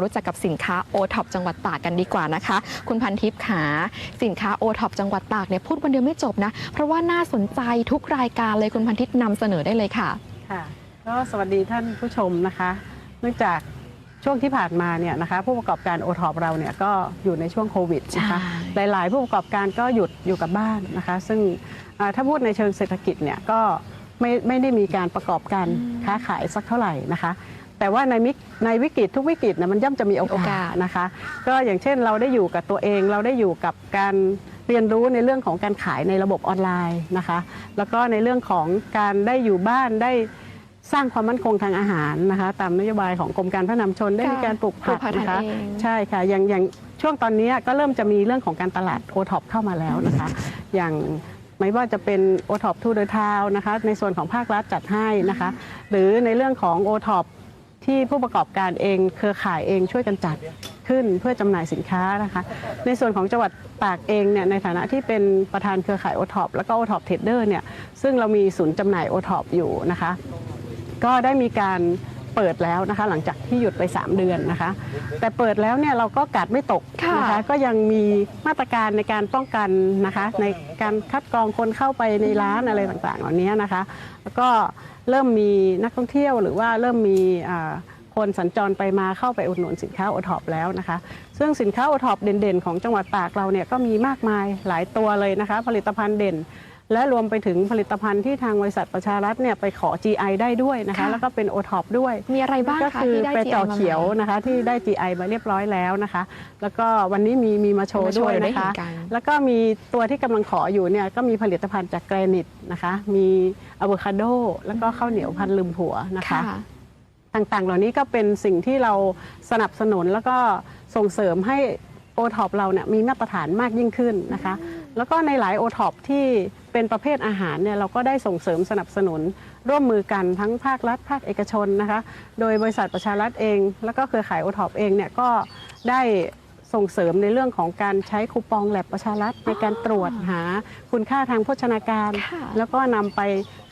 รู้จักกับสินค้าโอท็อปจังหวัดตากกันดีกว่านะคะ คุณพันทิพย์ขาสินค้าโอท็อปจังหวัดตากเนี่ยพูดวันเดียวไม่จบนะ เพราะว่าน่าสนใจทุกรายการเลยคุณพันทิพย์นำเสนอได้เลยค่ะค่ะก็สวัสดีท่านผู้ชมนะคะ เนื่องจากช่วงที่ผ่านมาเนี่ยนะคะผู้ประกอบการโอท็อปเราเนี่ยก็อยู่ในช่วงโควิดนะคะใช่หลาย ๆ ผู้ประกอบการก็หยุดอยู่กับบ้านนะคะ ซึ่งอ่าถ้าพูดในเชิงเศรษฐกิจเนี่ยก็ไม่ไม่ได้มีการประกอบการค้าขายสักเท่าไหร่นะคะ แต่ว่าในมิกในวิกฤตทุกวิกฤตนะมันย่อมจะมีโอโอกากาสสนะคะ ก็อย่างเช่นเราได้อยู่กับตัวเอง เราได้อยู่กับการเรียนรู้ในเรื่องของการขายในระบบออนไลน์นะคะ แล้วก็ในเรื่องของการได้อยู่บ้านได้สร้างความมั่นคงทางอาหารนะคะ ตามนโยบายของกรมการพัฒนำชนได้มีการปลูกปลูผักกผักนะคะทานเองใช่ค่ะอย่างอย่างช่วงตอนนี้ก็เริ่มจะมีเรื่องของการตลาดโอท็อปเข้ามาแล้วนะคะ อย่างไม่ว่าจะเป็นโอท็อปทูเดอ t ทาวนะคะในส่วนของภาครัฐจัดให้นะคะ หรือในเรื่องของโอท็อป ที่ผู้ประกอบการเองเครือข่ายเองช่วยกันจัดขึ้นเพื่อจำหน่ายสินค้านะคะ ในส่วนของจังหวัดตากเองเนี่ยในฐานะที่เป็นประธานเครือข่ายโอท็อปแล้วก็โอท็อปเทรดเดอร์เนี่ยซึ่งเรามีศูนย์จำหน่ายโอท็อปอยู่นะคะ ก็ได้มีการ เปิดแล้วนะคะ หลังจากที่หยุดไป 3 เดือนนะคะ แต่เปิดแล้วเนี่ยเราก็กาดไม่ตกค่ะนะคะก็ยังมีมาตรการในการป้องกันนะคะ ในการคัดกรองคนเข้าไปในร้านอะไรต่างๆเหล่านี้นะคะ แล้วก็เริ่มมีนักท่องเที่ยวหรือว่าเริ่มมีอ่าคนสัญจรไปมาเข้าไปอุดหนุนสินค้าโอท็อปแล้วนะคะ ซึ่งสินค้าโอท็อปเด่นๆ ของจังหวัดตากเราเนี่ยก็มีมากมายหลายตัวเลยนะคะ ผลิตภัณฑ์เด่น และรวมไปถึงผลิตภัณฑ์ที่ทางบริษัทประชารัฐเนี่ยไปขอ GI ได้ด้วยนะคะ ค่ะแล้วก็เป็นโอท็อปด้วยมีอะไรบ้างก็คะคือที่ได้เป GI จอมาเขียวนะคะ ที่ได้ GI มาเรียบร้อยแล้วนะคะ แล้วก็วันนี้มีมีมาโชว์มาโชว์ด้วยเดี๋ยวได้นะเห็คะนกันแล้วก็มีตัวที่กำลังขออยู่เนี่ยก็มีผลิตภัณฑ์จากแกรนิตนะคะ มีอะโวคาโดแล้วก็ข้าวเหนียวพันลืมผัวนะคะ ค่ะ ต่างๆ เหล่านี้ก็เป็นสิ่งที่เราสนับสนุนแล้วก็ส่งเสริมให้โอท็อปเราเนี่ยมีมาตรฐานมากยิ่งขึ้นนะคะ แล้วก็ในหลายโอท็อปที่เป็นประเภทอาหารเนี่ยเราก็ได้ส่งเสริมสนับสนุน ร่วมมือกันทั้งภาครัฐ ภาคเอกชนนะคะ โดยบริษัทประชารัฐเอง แล้วก็เครือข่ายโอท็อปเองเนี่ยก็ได้ ส่งเสริมในเรื่องของการใช้คูปองแลบประชารัฐในการตรวจหาคุณค่าทางโภชนาการ ค่ะ แล้วก็นำไป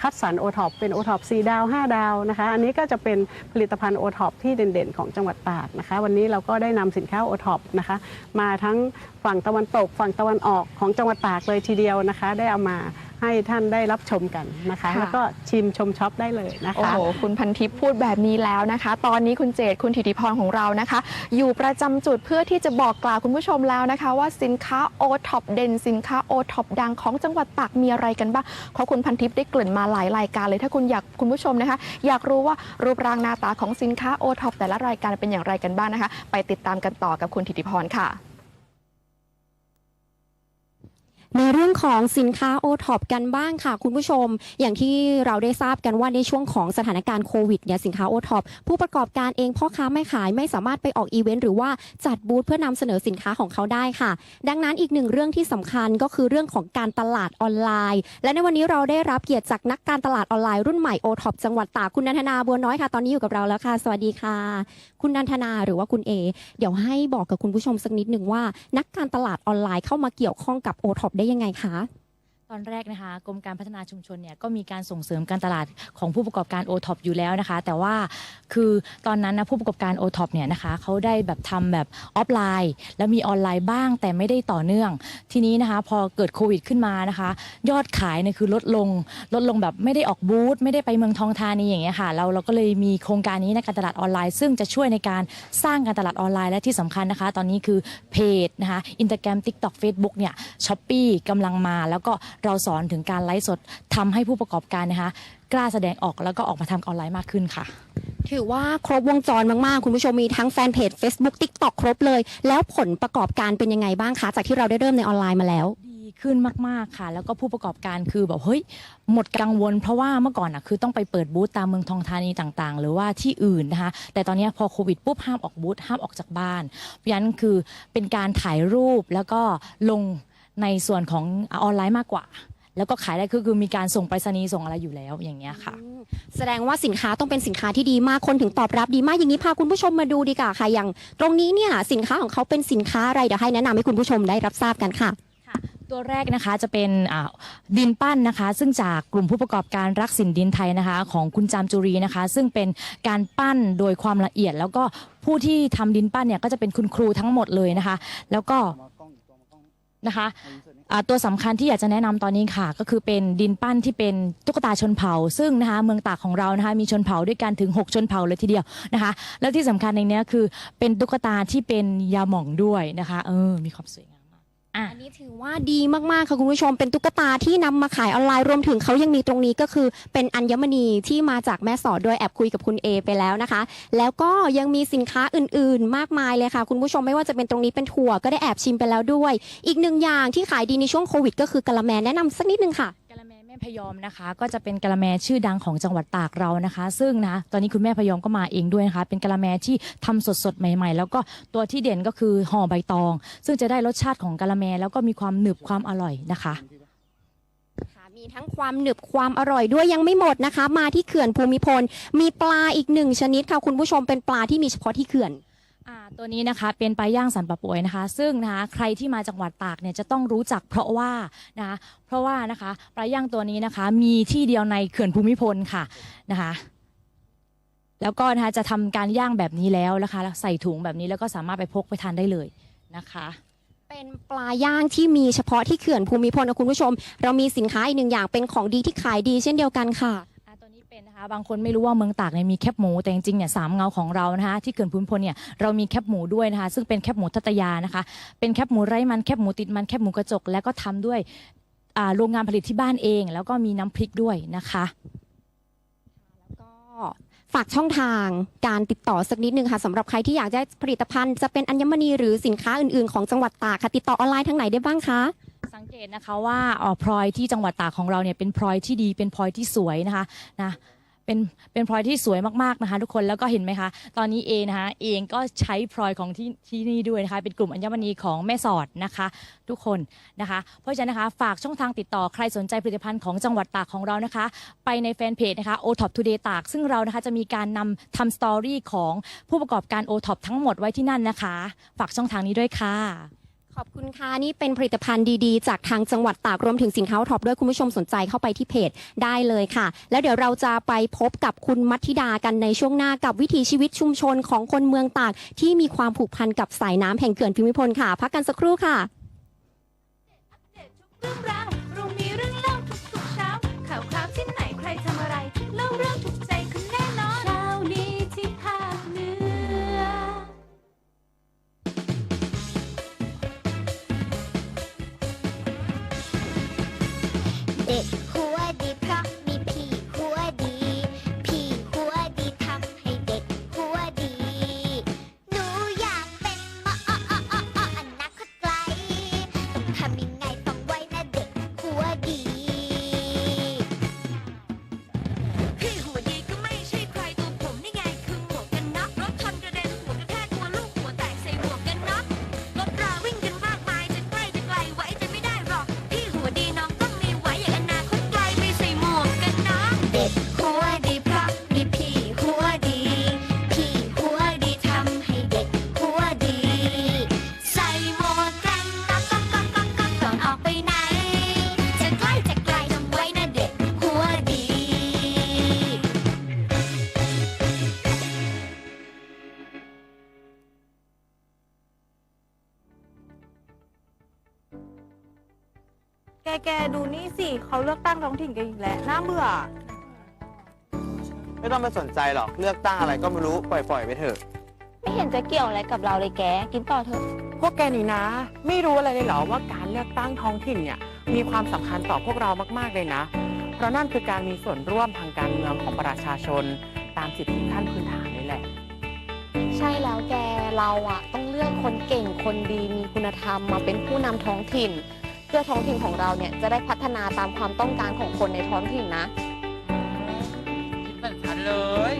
คัดสรรโอท็อปเป็นโอท็อป4ดาว 5 ดาวนะคะ อันนี้ก็จะเป็นผลิตภัณฑ์โอท็อปที่เด่นๆ ของจังหวัดตากนะคะ วันนี้เราก็ได้นำสินค้าโอท็อปนะคะ มาทั้งฝั่งตะวันตก ฝั่งตะวันออกของจังหวัดตากเลยทีเดียวนะคะ ได้เอามา ให้ท่านได้รับชมกันนะคะ ค่ะ แล้วก็ชิมชมช็อปได้เลยนะโอ้คะ โห คุณพันทิพย์พูดแบบนี้แล้วนะคะ ตอนนี้คุณเจตคุณถิติพรของเรานะคะ อยู่ประจำจุดเพื่อที่จะบอกกล่าวคุณผู้ชมแล้วนะคะ ว่าสินค้าโอท็อปเด่นสินค้าโอท็อปดังของจังหวัดตากมีอะไรกันบ้างเพราะคุณพันทิพย์ได้เกริ่นมาหลายรายการเลย ถ้าคุณอยากคุณผู้ชมนะคะ อยากรู้ว่ารูปร่างหน้าตาของสินค้าโอท็อปแต่ละรายการเป็นอย่างไรกันบ้างนะคะ ไปติดตามกันต่อกับคุณถิติพรค่ะ ในเรื่องของสินค้าโอท็อปกันบ้างค่ะ คุณผู้ชม อย่างที่เราได้ทราบกันว่าในช่วงของสถานการณ์โควิดเนี่ยสินค้าโอท็อปผู้ประกอบการเองพ่อค้าไม่ขายไม่สามารถไปออกอีเวนต์หรือว่าจัดบูธเพื่อนำเสนอสินค้าของเขาได้ค่ะ ดังนั้นอีกหนึ่งเรื่องที่สำคัญก็คือเรื่องของการตลาดออนไลน์ และในวันนี้เราได้รับเกียรติจากนักการตลาดออนไลน์รุ่นใหม่โอท็อปจังหวัดตากคุณนันทนาบัวน้อยค่ะ ตอนนี้อยู่กับเราแล้วค่ะ สวัสดีค่ะ คุณนันทนาหรือว่าคุณเอเดี๋ยวให้บอกกับคุณผู้ชมสักนิดหนึ่งว่า นักการตลาดออนไลน์เข้ามาเกี่ยวข้องกับโอท็อปได้ยังไงคะ ตอนแรกนะคะกรมการพัฒนาชุมชนเนี่ยก็มีการส่งเสริมการตลาดของผู้ประกอบการ o t o p อยู่แล้วนะคะ แต่ว่าคือตอนนั้นนะผู้ประกอบการ o t o p เนี่ยนะคะเขาได้แบบทำแบบออฟไลน์ แล้วมีออนไลน์บ้างแต่ไม่ได้ต่อเนื่อง ทีนี้นะคะพอเกิดโควิดขึ้นมานะคะ ยอดขายเนี่ยคือลดลง ลดลงแบบไม่ได้ออกบูธไม่ได้ไปเมืองทองธานีอย่างเงี้ยค่ะเราเราก็เลยมีโครงการนี้ในการตลาดออนไลน์ ซึ่งจะช่วยในการสร้างการตลาดออนไลน์และที่สำคัญนะคะ ตอนนี้คือเพจนะคะอินสตาแกรมทิกต็อกเฟซบุ๊กเนี่ยช้อปปี้กำลังมาแล้วก็เราสอนถึงการไลฟ์สดทำให้ผู้ประกอบการนะคะ กล้าแสดงออกแล้วก็ออกมาทำออนไลน์มากขึ้นค่ะ ถือว่าครบวงจรมากๆ คุณผู้ชมมีทั้งแฟนเพจ Facebook TikTok ครบเลย แล้วผลประกอบการเป็นยังไงบ้างคะจากที่เราได้เริ่มในออนไลน์มาแล้วดีขึ้นมาก ๆ ค่ะ แล้วก็ผู้ประกอบการคือแบบเฮ้ยหมดกังวล เพราะว่าเมื่อก่อนอะคือต้องไปเปิดบูธตามเมืองทองธานีต่างๆ หรือว่าที่อื่นนะคะแต่ตอนนี้พอโควิดปุ๊บห้ามออกบูธห้ามออกจากบ้านเพราะฉะนั้นคือเป็นการถ่ายรูปแล้วก็ลง ในส่วนของออนไลน์มากกว่า แล้วก็ขายได้คือคือมีการส่งไปรษณีย์ส่งอะไรอยู่แล้วอย่างเงี้ยค่ะ แสดงว่าสินค้าต้องเป็นสินค้าที่ดีมากคนถึงตอบรับดีมากอย่างนี้พาคุณผู้ชมมาดูดีกว่าค่ะอย่าง ตรงนี้เนี่ยสินค้าของเขาเป็นสินค้าอะไรเดี๋ยวให้แนะนำให้คุณผู้ชมได้รับทราบกันค่ะค่ะตัวแรกนะคะจะเป็นอ่าดินปั้นนะคะ ซึ่งจากกลุ่มผู้ประกอบการรักสินดินไทยนะคะ ของคุณจามจุรีนะคะ ซึ่งเป็นการปั้นโดยความละเอียด แล้วก็ผู้ที่ทำดินปั้นเนี่ยก็จะเป็นคุณครูทั้งหมดเลยนะคะ แล้วก็ นะคะตัวสำคัญที่อยากจะแนะนำตอนนี้ค่ะ ก็คือเป็นดินปั้นที่เป็นตุ๊กตาชนเผ่า ซึ่งนะคะเมืองตากของเรานะคะมีชนเผ่าด้วยกันถึง 6 ชนเผ่าเลยทีเดียวนะคะ แล้วที่สำคัญในนี้คือเป็นตุ๊กตาที่เป็นยาหม่องด้วยนะคะเออมีความสวยงาม อะ อันนี้ถือว่าดีมาก ๆ ค่ะคุณผู้ชมเป็นตุ๊กตาที่นำมาขายออนไลน์รวมถึงเขายังมีตรงนี้ก็คือเป็นอัญมณีที่มาจากแม่สอดโดยแอบคุยกับคุณเอไปแล้วนะคะ แล้วก็ยังมีสินค้าอื่น ๆ มากมายเลยค่ะ คุณผู้ชมไม่ว่าจะเป็นตรงนี้เป็นถั่วก็ได้แอบชิมไปแล้วด้วย อีกหนึ่งอย่างที่ขายดีในช่วงโควิด ก็คือกะละแมแนะนำสักนิดนึงค่ะ ม่พยอมนะคะ ก็จะเป็นกะละแมชื่อดังของจังหวัดตากเรานะคะ ซึ่งนะตอนนี้คุณแม่พยอมก็มาเองด้วยนะคะ เป็นกะละแมที่ทำสดๆใหม่ ๆ แล้วก็ตัวที่เด่นก็คือห่อใบตอง ซึ่งจะได้รสชาติของกะละแมแล้วก็มีความหนึบความอร่อยนะคะ ค่ะมีทั้งความหนึบความอร่อยด้วยยังไม่หมดนะคะ มาที่เขื่อนภูมิพล มีปลาอีกหนึ่งชนิดค่ะคุณผู้ชมเป็นปลาที่มีเฉพาะที่เขื่อน อ่าตัวนี้นะคะเป็นปลาย่างสันปะป่วยนะคะ ซึ่งนะคะใครที่มาจังหวัดตากเนี่ยจะต้องรู้จักเพราะว่านะคะเพราะว่านะคะปลาย่างตัวนี้นะคะ มีที่เดียวในเขื่อนภูมิพลค่ะนะคะ แล้วก็นะคะจะทำการย่างแบบนี้แล้วนะคะแล้วใส่ถุงแบบนี้แล้วก็สามารถไปพกไปทานได้เลยนะคะ เป็นปลาย่างที่มีเฉพาะที่เขื่อนภูมิพลนะคุณผู้ชม เรามีสินค้าอีกหนึ่งอย่างเป็นของดีที่ขายดีเช่นเดียวกันค่ะ เป็นนะคะบางคนไม่รู้ว่าเมืองตากเนี่ยมีแคบหมูแต่จริงๆเนี่ยสามเงาของเรานะคะที่เขื่อนภูมิพลเนี่ยเรามีแคบหมูด้วยนะคะซึ่งเป็นแคบหมูทัตยานะคะ เป็นแคบหมูไร้มันแคบหมูติดมันแคบหมูกระจก แล้วก็ทำด้วยอ่าโรงงานผลิตที่บ้านเอง แล้วก็มีน้ำพริกด้วยนะคะ ก็ฝากช่องทางการติดต่อสักนิดนึงค่ะสำหรับใครที่อยากได้ผลิตภัณฑ์จะเป็นอัญมณีหรือสินค้าอื่นๆ ของจังหวัดตากค่ะติดต่อออนไลน์ทางไหนได้บ้างคะ งเกตนะคะว่าอ๋อพลอยที่จังหวัดตากของเราเนี่ยเป็นพลอยที่ดีเป็นพลอยที่สวยนะคะนะเป็นเป็นพลอยที่สวยมากๆนะคะ ทุกคนแล้วก็เห็นไหมคะ ตอนนี้เองนะคะเองก็ใช้พลอยของที่ที่นี่ด้วยนะคะ เป็นกลุ่มอัญมณีของแม่สอดนะคะ ทุกคนนะคะ เพราะฉะนั้นนะคะ ฝากช่องทางติดต่อใครสนใจผลิตภัณฑ์ของจังหวัดตากของเรานะคะ ไปในแฟนเพจนะคะ o t o p Today ตาก ซึ่งเรานะคะจะมีการนำทำสตอรี่ของผู้ประกอบการ o t o p ทั้งหมดไว้ที่นั่นนะคะ ฝากช่องทางนี้ด้วยค่ะ ขอบคุณค่ะ นี่เป็นผลิตภัณฑ์ดีๆ จากทางจังหวัดตากรวมถึงสินค้าท็อปด้วยคุณผู้ชมสนใจเข้าไปที่เพจได้เลยค่ะ แล้วเดี๋ยวเราจะไปพบกับคุณมัทธิดากันในช่วงหน้ากับวิถีชีวิตชุมชนของคนเมืองตาก ที่มีความผูกพันกับสายน้ำแห่งเขื่อนพิมพิพลค่ะ พักกันสักครู่ค่ะ เเขาเลือกตั้งท้องถิ่นกันอีกแล้วน่าเบื่อ ไม่ต้องไปสนใจหรอกเลือกตั้งอะไรก็ไม่รู้ปล่อย ๆ ไปเถอะ ไม่เห็นจะเกี่ยวอะไรกับเราเลยแก กินต่อเถอะ พวกแกนี่นะ ไม่รู้อะไรเลยเหรอว่าการเลือกตั้งท้องถิ่นเนี่ยมีความสำคัญต่อพวกเรามาก ๆ เลยนะ เพราะนั่นคือการมีส่วนร่วมทางการเมืองของประชาชน ตามสิทธิขั้นพื้นฐานนี่แหละ ใช่แล้วแกเราอะต้องเลือกคนเก่งคนดีมีคุณธรรมมาเป็นผู้นำท้องถิ่น เพื่อท้องถิ่นของเราเนี่ยจะได้พัฒนาตามความต้องการของคนในท้องถิ่นนะ คิดเหมือนฉันเลย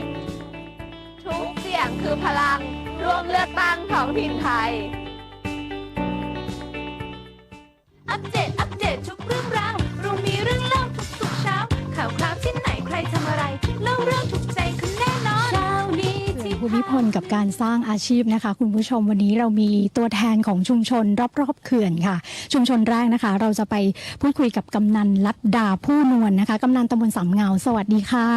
ทุกเสียงคือพลังร่วมเลือกตั้งท้องถิ่นไทย อัปเดตอัป นกับการสร้างอาชีพนะคะ คุณผู้ชมวันนี้เรามีตัวแทนของชุมชนรอบๆเขื่อนค่ะ ชุมชนแรกนะคะ เราจะไปพูดคุยกับกำนันลัดดาผู้นวลนะคะกำนันตำบลสามเงาสวัสดีค่ะ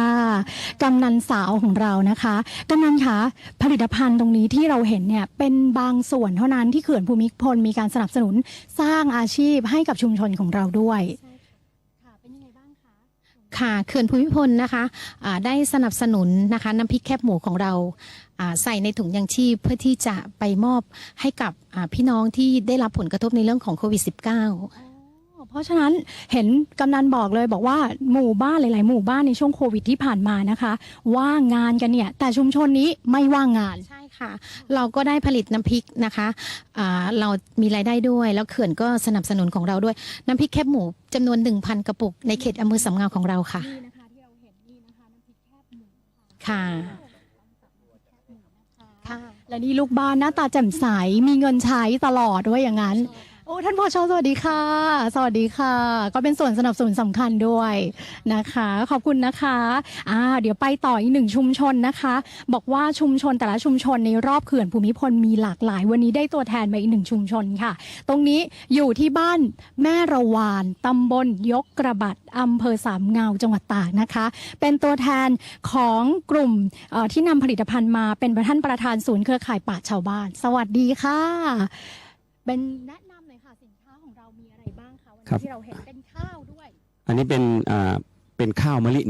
กำนันสาวของเรานะคะกำนันคะผลิตภัณฑ์ตรงนี้ที่เราเห็นเนี่ยเป็นบางส่วนเท่านั้นที่เขื่อนภูมิพลมีการสนับสนุนสร้างอาชีพให้กับชุมชนของเราด้วย ค่ะเขื่อนภูมิพลนะคะะได้สนับสนุนนะคะน้ำพริกแคบหมูของเราใส่ในถุงยางชีพเพื่อที่จะไปมอบให้กับพี่น้องที่ได้รับผลกระทบในเรื่องของโควิด -19 เพราะฉะนั้นเห็นกำนันบอกเลยบอกว่าหมู่บ้านหลาย ๆ หมู่บ้านในช่วงโควิดที่ผ่านมานะคะ ว่างงานกันเนี่ย แต่ชุมชนนี้ไม่ว่างงาน ใช่ค่ะ เราก็ได้ผลิตน้ำพริกนะคะอ่าเรามีรายได้ด้วย แล้วเขื่อนก็สนับสนุนของเราด้วย น้ำพริกแคบหมูจำนวน 1,000 กระปุก ในเขตอำเภอสำเงาของเราค่ะค่ะ ค่ะ และนี่ลูกบ้านหน้าตาแจ่มใสมีเงินใช้ตลอดด้วยอย่างนั้น โอ้ท่านพอชสวัสดีค่ะ สวัสดีค่ะ ก็เป็นส่วนสนับสนุนสำคัญด้วยนะคะ ขอบคุณนะคะอ่าเดี๋ยวไปต่ออีกหนึ่งชุมชนนะคะ บอกว่าชุมชนแต่ละชุมชนในรอบเขื่อนภูมิพลมีหลากหลาย วันนี้ได้ตัวแทนมาอีกหนึ่งชุมชนค่ะ ตรงนี้อยู่ที่บ้านแม่ระวานตำบลยกกระบัดอำเภอสามเงาจังหวัดตากนะคะ เป็นตัวแทนของกลุ่มที่นำผลิตภัณฑ์มาเป็นประธานประธานศูนย์เครือข่ายป่าชาวบ้าน สวัสดีค่ะ เป็นแนะนค้าของเรามีอะไรบ้าง คะวันครันี้บที่เราเห็นเป็นข้าวด้วย อันนี้เป็นอ่าเป็นข้าวมะลิ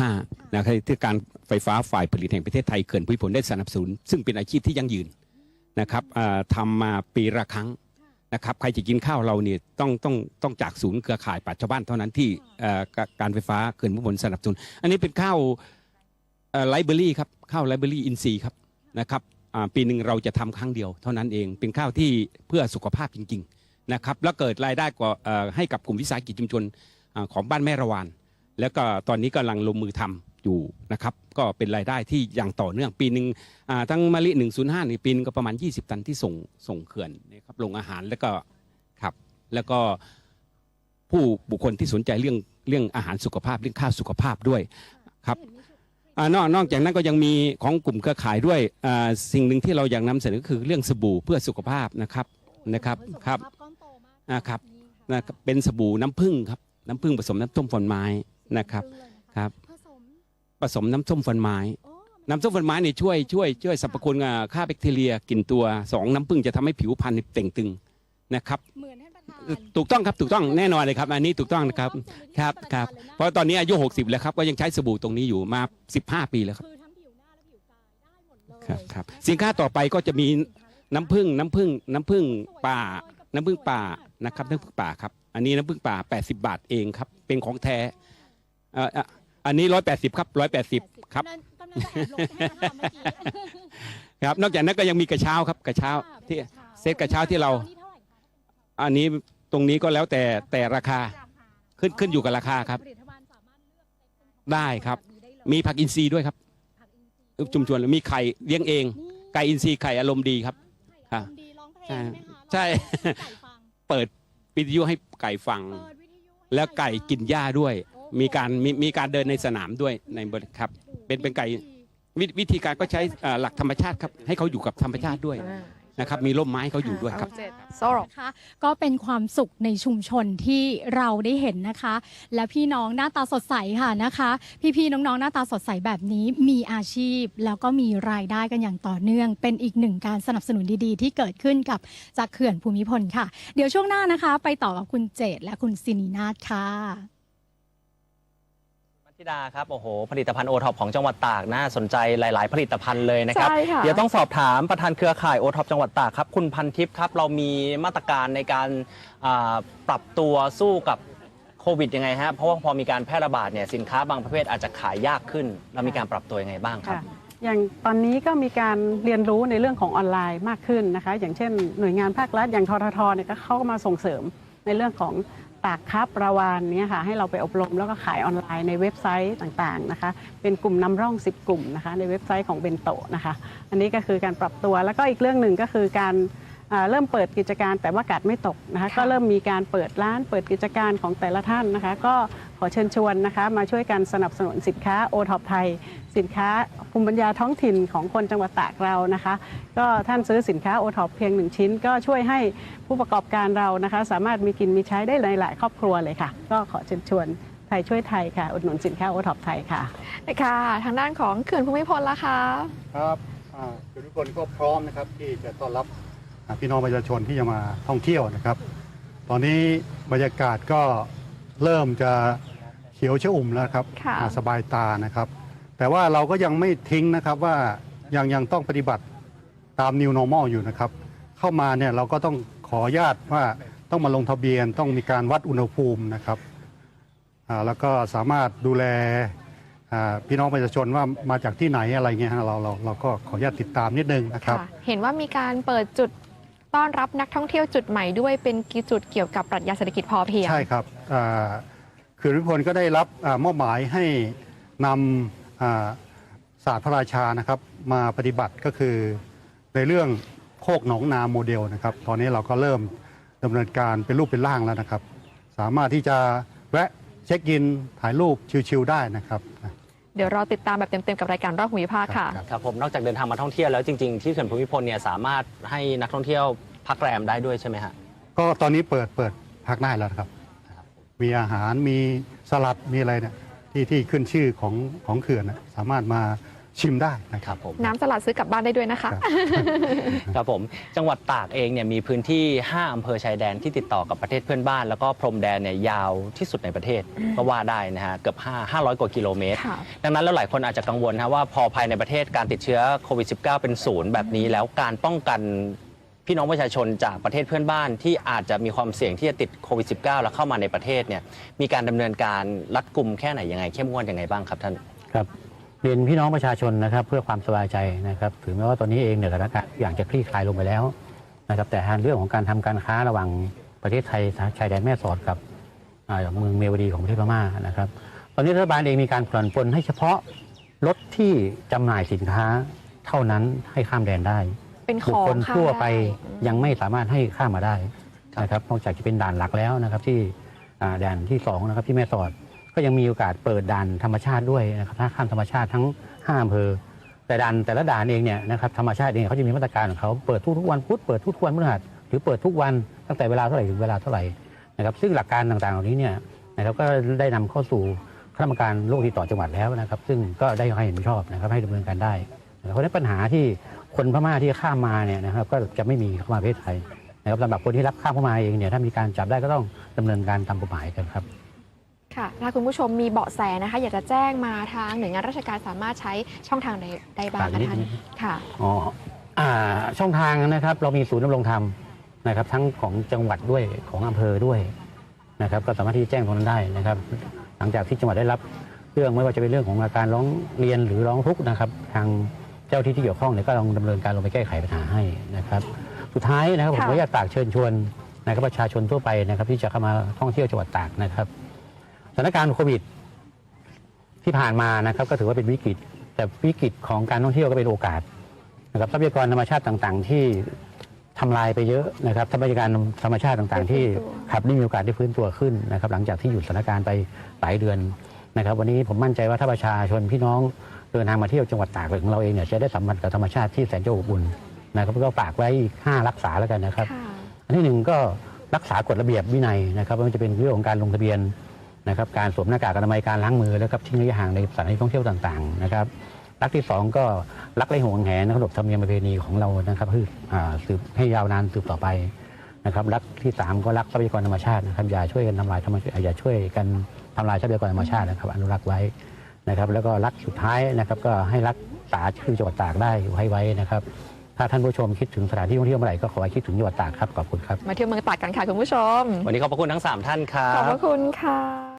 105 นะครับที่การไฟฟ้าฝ่ายผลิตแห่งประเทศไทยเขื่อนภูมิพลได้สนับสนุน ซึ่งเป็นอาชีพที่ยั่งยืนนะครับอ่าทำมาปีละครั้งนะครับใครจะกินข้าวเราเนี่ยต้องต้องต้องจากศูนย์เครือข่ายปัจจุบันเท่านั้นที่เอ่อกการไฟฟ้าเขื่อนภูมิพลสนับสนุน อันนี้เป็นข้าวไลเบอรี่ครับข้าวไลเบอรี่อินซีย์ครับนะครับอ่าปีหนึ่งเราจะทำครั้งเดียวเท่านั้นเองเป็นข้าวที่เพื่อสุขภาพจริง ๆ นะครับแล้วเกิดรายได้กว่าให้กับกลุ่มวิสาหกิจชุมชนอของบ้านแม่ระวานแล้วก็ตอนนี้กำลังลงมือทำอยู่นะครับก็เป็นรายได้ที่อย่างต่อเนื่องปีหนึ่งทั้งมะลิ 105นี่ปีนึงก็ประมาณ 20 ตันที่ส่งส่งเขื่อนนะครับลงอาหารแล้วก็ครับแล้วก็ผู้บุคคลที่สนใจเรื่องเรื่องอาหารสุขภาพเรื่องข้าวสุขภาพด้วยครับอนอกนอกจากนั้นก็ยังมีของกลุ่มเครือข่ายด้วยสิ่งหนึ่งที่เราอยากนำเสนอคือเรื่องสบู่เพื่อสุขภาพนะครับนะครับครับ อ่าครับนะครับเป็นสบู่น้ำผึ้งครับน้ำผึ้งผสมน้ำส้มฟันไม้นะครับครับผสมน้ำส้มฟันไม้ น้ำส้มฟันไม้เนี่ยช่วยช่วยช่วยสรรพคุณอ่าฆ่าแบคทีเรียกลิ่นตัวสองน้ำผึ้งจะทำให้ผิวพรรณเต่งตึงนะครับเหมือนท่านประธานถูกต้องครับถูกต้องแน่นอนเลยครับ อันนี้ถูกต้องนะครับครับครับเพราะตอนนี้อายุ 60 แล้วครับก็ยังใช้สบู่ตรงนี้อยู่มา 15 ปีแล้วครับคือทั้งผิวหน้าและผิวกายได้หมดเลยครับครับสินค้าต่อไปก็จะมีน้ำผึ้งน้ำผึ้งน้ำผึ้งป่า น้ำผึ้งป่า นะครับน้ำผึ้งป่าครับ อันนี้น้ำผึ้งป่า 80 บาทเองครับ เป็นของแท้เอ่ออะอันนี้ 180 ครับ 180 ครับ กำนันกำนันจะแอบลดให้นะคะเมื่อกี้ครับ นอกจากนั้นก็ยังมีกระเช้าครับกระเช้าที่ เซตกระเช้าที่เราอันนี้ตรงนี้ก็แล้วแต่แต่ราคาขึ้นขึ้นอยู่กับราคาครับได้ครับมีผักอินทรีย์ด้วยครับชุมชนมีไข่เลี้ยงเองไก่อินทรีย์ไข่อารมณ์ดีครับครับดีร้องเพลงใช่ไหมคะใช่ไก่ฟังเปิดวิทยุให้ไก่ฟัง เปิดวิทยุให้แล้วไก่กินหญ้าด้วยโอ้มีการมีมีการเดินในสนามด้วยในบริครับ เป็นเป็นไก่วิวิธีการก็ใช้เอ่อหลักธรรมชาติครับ ให้เขาอยู่กับธรรมชาติด้วย นะครับมีร่มไม้ให้เขาอยู่ด้วยครับ โซ่หรอนะคะก็เป็นความสุขในชุมชนที่เราได้เห็นนะคะ และพี่น้องหน้าตาสดใสค่ะนะคะ พี่ๆน้องๆหน้าตาสดใสแบบนี้มีอาชีพ แล้วก็มีรายได้กันอย่างต่อเนื่อง เป็นอีกหนึ่งการสนับสนุนดีๆ ที่เกิดขึ้นกับจากเขื่อนภูมิพลค่ะ เดี๋ยวช่วงหน้านะคะ ไปต่อกับคุณเจตและคุณสินีนาถค่ะ ธิดาครับโอ้โห ผลิตภัณฑ์โอท็อปของจังหวัดตากน่าสนใจหลาย ๆ ผลิตภัณฑ์เลยนะครับ ใช่ค่ะ เดี๋ยวต้องสอบถามประธานเครือข่ายโอท็อปจังหวัดตากครับคุณพันทิพย์ครับ เรามีมาตรการในการอ่าปรับตัวสู้กับโควิดยังไงฮะเพราะว่าพอมีการแพร่ระบาดเนี่ยสินค้าบางประเภทอาจจะขายยากขึ้น เรามีการปรับตัวยังไงบ้างครับ ค่ะอย่างตอนนี้ก็มีการเรียนรู้ในเรื่องของออนไลน์มากขึ้นนะคะ อย่างเช่นหน่วยงานภาครัฐอย่างทททเนี่ยก็เข้ามาส่งเสริม ในเรื่องของตากคับระวานเนี่ยค่ะให้เราไปอบรมแล้วก็ขายออนไลน์ในเว็บไซต์ต่างๆนะคะ เป็นกลุ่มนำร่อง 10 กลุ่มนะคะในเว็บไซต์ของเบนโตนะคะ อันนี้ก็คือการปรับตัวแล้วก็อีกเรื่องหนึ่งก็คือการ เริ่มเปิดกิจการแต่ว่ากาดไม่ตกนะคะค่ะก็เริ่มมีการเปิดร้านเปิดกิจการของแต่ละท่านนะคะ ก็ขอเชิญชวนนะคะ มาช่วยกันสนับสนุนสินค้าโอท็อปไทย สินค้าภูมิปัญญาท้องถิ่นของคนจังหวัดตากเรานะคะ ก็ท่านซื้อสินค้าโอท็อปเพียงหนึ่งชิ้น ก็ช่วยให้ผู้ประกอบการเรานะคะ สามารถมีกินมีใช้ได้หลายๆครอบครัวเลยค่ะ ก็ขอเชิญชวนไทยช่วยไทยค่ะอุดหนุนสินค้าโอท็อปไทยค่ะค่ะ ทางด้านของเขื่อนภูมิพลละคะครับอ่าทุกคนก็พร้อมนะครับที่จะต้อนรับอ่า พี่น้องประชาชนที่จะมาท่องเที่ยวนะครับ ตอนนี้บรรยากาศก็เริ่มจะเขียวชอุ่มแล้วครับค่ะ อ่าสบายตานะครับ แต่ว่าเราก็ยังไม่ทิ้งนะครับว่ายังยังต้องปฏิบัติตาม New Normal อยู่นะครับ เข้ามาเนี่ยเราก็ต้องขออนุญาตว่าต้องมาลงทะเบียนต้องมีการวัดอุณหภูมินะครับอ่าแล้วก็สามารถดูแลอ่าพี่น้องประชาชนว่ามาจากที่ไหนอะไรเงี้ยฮะเราเราเราก็ขออนุญาตติดตามนิดนึงนะครับ ค่ะ เห็นว่ามีการเปิดจุด ต้อนรับนักท่องเที่ยวจุดใหม่ด้วยเป็นกี่จุดเกี่ยวกับปรัชญาเศรษฐกิจพอเพียง ใช่ครับคือริพลก็ได้รับอมอบหมายให้นำศาสตร์พระราชานะครับมาปฏิบัติก็คือในเรื่องโคกหนองนาโมเดลนะครับ ตอนนี้เราก็เริ่มดำเนินการเป็นรูปเป็นร่างแล้วนะครับ สามารถที่จะแวะเช็คอินถ่ายรูปชิวๆได้นะครับ เดี๋ยวรอติดตามแบบเต็มๆกับรายการรอบภูมิภาคค่ะครับผมนอกจากเดินทางมาท่องเที่ยวแล้วจริงๆที่เขื่อนภูมิพลเนี่ยสามารถให้นักท่องเที่ยวพักแรมได้ด้วยใช่ไหมฮะก็ตอนนี้เปิดเปิดพักได้แล้วนะครับ มีอาหารมีสลัดมีอะไรเนี่ยที่ที่ขึ้นชื่อของของเขื่อนน่ะสามารถมา ชิมได้นะครับผม น้ำสลัดซื้อกลับบ้านได้ด้วยนะคะ ครับผมจังหวัดตากเองเนี่ยมีพื้นที่ 5 อำเภอชายแดนที่ติดต่อกับประเทศเพื่อนบ้าน แล้วก็พรมแดนเนี่ยยาวที่สุดในประเทศก็ว่าได้นะฮะเกือบ5 500 กว่ากิโลเมตร ค่ะ ดังนั้นแล้วหลายคนอาจจะกังวลนะว่าพอภายในประเทศการติดเชื้อโควิด -19 เป็นศูนย์แบบนี้แล้วการป้องกันพี่น้องประชาชนจากประเทศเพื่อนบ้านที่อาจจะมีความเสี่ยงที่จะติดโควิด -19 แล้วเข้ามาในประเทศเนี่ยมีการดำเนินการรัดกุมแค่ไหนยังไงเข้มงวดยังไงบ้างครับท่าน ครับ เรียนพี่น้องประชาชนนะครับ เพื่อความสบายใจนะครับถึงแม้ว่าตอนนี้เองเนี่ยสถานการณ์อย่างจะคลี่คลายลงไปแล้วนะครับแต่ทางเรื่องของการทำการค้าระหว่างประเทศไทยชายแดนแม่สอดกับเมืองเมวดีของประเทศพม่านะครับตอนนี้รัฐบาลเองมีการผ่อนปลนให้เฉพาะรถที่จำหน่ายสินค้าเท่านั้นให้ข้ามแดนได้เป็นบุคคลทั่วไปยังไม่สามารถให้ข้ามมาได้นะครับนอกจากจะเป็นด่านหลักแล้วนะครับที่ด่านที่สองนะครับที่แม่สอด ก็ยังมีโอกาสเปิดด่านธรรมชาติด้วยนะครับถ้าข้ามธรรมชาติทั้ง5อำเภอแต่ด่านแต่ละด่านเองเนี่ยนะครับธรรมชาติเองเขาจะมีมาตรการของเขาเปิดทุกๆวันพุธเปิดทุกๆวันพฤหัสหรือเปิดทุกวันตั้งแต่เวลาเท่าไหร่ถึงเวลาเท่าไหร่นะครับซึ่งหลักการต่างๆเหล่านี้เนี่ยนะครับก็ได้นำเข้าสู่คณะกรรมการโรคติดต่อจังหวัดแล้วนะครับ ซึ่งก็ได้ให้เห็นชอบนะครับให้ดำเนินการได้เพราะฉะนั้นปัญหาที่คนพม่าที่ข้ามมาเนี่ยนะครับก็จะไม่มีเข้ามาประเทศไทยนะครับสำหรับคนที่รับข้ามเข้ามาเองเนี่ยถ้ามีการจับได้ก็ต้องดำเนินการตามกฎหมายกันครับ ค่ะถ้าคุณผู้ชมมีเบาะแสนะคะ อยากจะแจ้งมาทางหน่วยงานราชการสามารถใช้ช่องทางใดใดบ้างฝากคะนิดท่านนึงค่ะอ๋ออ่าช่องทางนะครับ เรามีศูนย์ดำรงธรรมนะครับ ทั้งของจังหวัดด้วยของอำเภอด้วยนะครับ ก็สามารถที่จะแจ้งตรงนั้นได้นะครับ หลังจากที่จังหวัดได้รับเรื่องไม่ว่าจะเป็นเรื่องของการร้องเรียนหรือร้องทุกข์นะครับ ทางเจ้าที่ที่เกี่ยวข้องเนี่ยก็ลองดำเนินการลงไปแก้ไขปัญหาให้นะครับ สุดท้ายนะครับผมค่ะขออนุญาตฝากเชิญชวนนะครับประชาชนทั่วไปนะครับ ที่จะเข้ามาท่องเที่ยวจังหวัดตากนะครับ สถานการณ์โควิด ที่ผ่านมานะครับก็ถือว่าเป็นวิกฤต แต่วิกฤตของการท่องเที่ยวก็เป็นโอกาสนะครับทรัพยากรธรรมชาติต่างๆ ที่ทำลายไปเยอะนะครับทรัพยากรธรรมชาติต่างๆ ที่ขับได้มีโอกาสได้ฟื้นตัวขึ้นนะครับ หลังจากที่หยุดสถานการณ์ไปหลายเดือนนะครับ วันนี้ผมมั่นใจว่าถ้าประชาชนพี่น้องเดินทางมาเที่ยวจังหวัดตากของเราเองเนี่ยจะได้สัมผัสกับธรรมชาติที่แสนจะอบอุ่นนะครับก็ฝากไว้อีกห้ารักษาแล้วกันนะครับ อันที่หนึ่งก็รักษากฎระเบียบวินัยนะครับไม่ว่าจะเป็นเรื่องของการลงทะเบียน นะครับการสวมหน้ากากอนามัยการล้างมือแล้วก็ทิ้งระยะห่างในสถานที่ท่องเที่ยวต่างๆนะครับรักที่สองก็รักและห่วงแหนขนบธรรมเนียมประเพณีของเรานะครับคืออ่าสืบให้ยาวนานสืบต่อไปนะครับรักที่สามก็รักทรัพยากรธรรมชาตินะครับอย่าช่วยกันทำลายธรรมชาติอย่าช่วยกันทำลายทรัพยากรธรรมชาตินะครับ อนุรักษ์ไว้นะครับแล้วก็รักสุดท้ายนะครับก็ให้รักษาชื่อจังหวัดตากได้ให้ไว้นะครับถ้าท่านผู้ชมคิดถึงสถานที่ท่องเที่ยวเมื่อไหร่ก็ขอให้คิดถึงจังหวัดตากครับขอบคุณครับมาเที่ยวเมืองตากกันค่ะคุณผู้ชม วันนี้ขอบพระคุณทั้ง 3 ท่านครัขอบบพระคุณค่ะ